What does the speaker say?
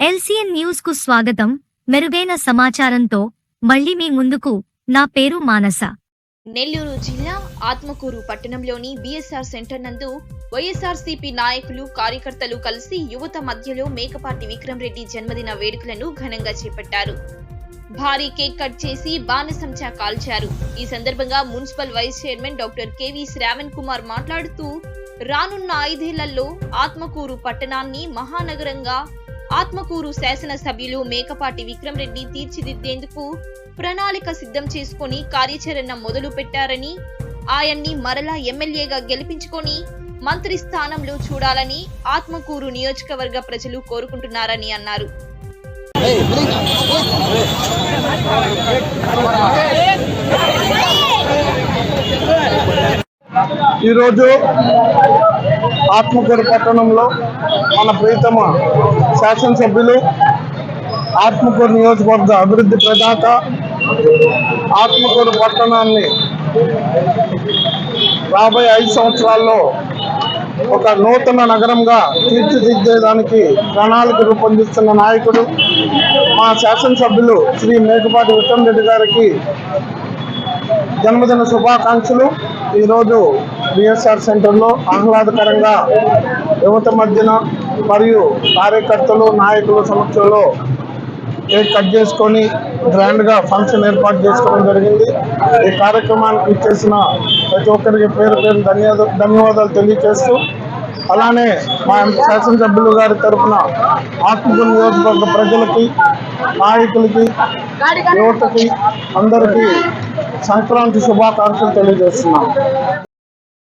LCN న్యూస్కు స్వాగతం. మెరుగైన సమాచారంతో మళ్ళీ మీ ముందుకు నా పేరు మానస. నెల్లూరు జిల్లా ఆత్మకూరు పట్టణంలోని బీఎస్ఆర్ సెంటర్ నందు వైఎస్ఆర్సీపీ నాయకులు కార్యకర్తలు కలిసి యువత మధ్యలో మేకపాటి విక్రమ్ రెడ్డి జన్మదిన వేడుకలను ఘనంగా చేపట్టారు. భారీ కేక్ కట్ చేసి బాణసంచా కాల్చారు. ఈ సందర్భంగా municipal vice chairman doctor KV Shravan Kumar మాట్లాడుతూ రానున్న ఐదేళ్ళలో ఆత్మకూరు పట్టణాన్ని మహానగరంగా ఆత్మకూరు శాసనసభ్యులు మేకపాటి విక్రమ్ రెడ్డి తీర్చిదిద్దేందుకు ప్రణాళిక సిద్ధం చేసుకొని కార్యాచరణ మొదలు పెట్టారని ఆయన్ని మరలా ఎమ్మెల్యేగా గెలిపించుకొని మంత్రి స్థానంలో చూడాలని ఆత్మకూరు నియోజకవర్గ ప్రజలు కోరుకుంటున్నారని అన్నారు ఈరోజు ఆత్మకూరు పట్టణంలో మన ప్రీతమ శాసనసభ్యులు ఆత్మకూరు నియోజకవర్గ అభివృద్ధి ప్రదాత ఆత్మకూరు పట్టణాన్ని రాబోయే ఐదు సంవత్సరాల్లో ఒక నూతన నగరంగా తీర్చిదిద్దేదానికి ప్రణాళిక రూపొందిస్తున్న నాయకుడు మా శాసనసభ్యులు శ్రీ మేకపాటి విక్రమ్ రెడ్డి గారికి జన్మదిన శుభాకాంక్షలు. ఈరోజు బిఎస్ఆర్ సెంటర్లో ఆహ్లాదకరంగా యువత మధ్యన మరియు కార్యకర్తలు నాయకుల సమక్షంలో కేక్ కట్ చేసుకొని గ్రాండ్గా ఫంక్షన్ ఏర్పాటు చేసుకోవడం జరిగింది. ఈ కార్యక్రమానికి ఇచ్చేసిన ప్రతి ఒక్కరికి పేరు పేరు ధన్యవాద ధన్యవాదాలు తెలియజేస్తూ అలానే మా శాసనసభ్యులు గారి తరఫున ఆత్మకూరు నియోజకవర్గ ప్రజలకి నాయకులకి యువతకి అందరికీ సంక్రాంతి శుభాకాంక్షలు తెలియజేస్తున్నాం.